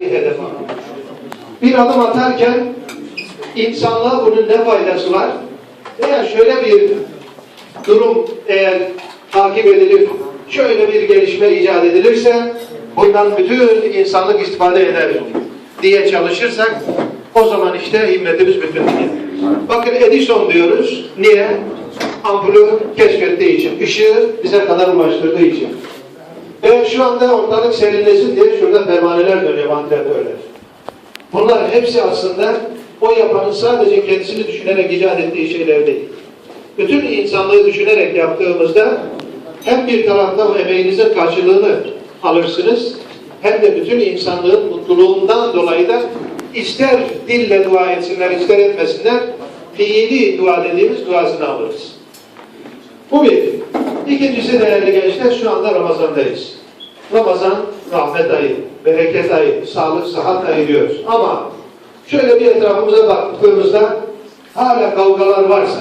hedef. Bir adım atarken insanlığa bunun ne faydası var? Veya şöyle bir durum eğer takip edilip şöyle bir gelişme icat edilirse bundan bütün insanlık istifade eder diye çalışırsak o zaman işte himmetimiz bütün Bakın Edison diyoruz. Niye? Ampulü keşfettiği için, ışığı bize kadar ulaştırdığı için. Ve şu anda ortalık serinlesin diye şurada pervaneler dönüyor vantilatörler. Bunlar hepsi aslında o yapanın sadece kendisini düşünerek icat ettiği şeyler değil. Bütün insanlığı düşünerek yaptığımızda hem bir tarafta o emeğinizin karşılığını alırsınız hem de bütün insanlığın mutluluğundan dolayı da ister dille dua etsinler ister etmesinler fiili dua dediğimiz duasını alırız. Bu bir. İkincisi değerli gençler şu anda Ramazan'dayız. Ramazan rahmet ayı, bereket ayı, sağlık, sıhhat ayı diyoruz. Ama şöyle bir etrafımıza baktığımızda hala kavgalar varsa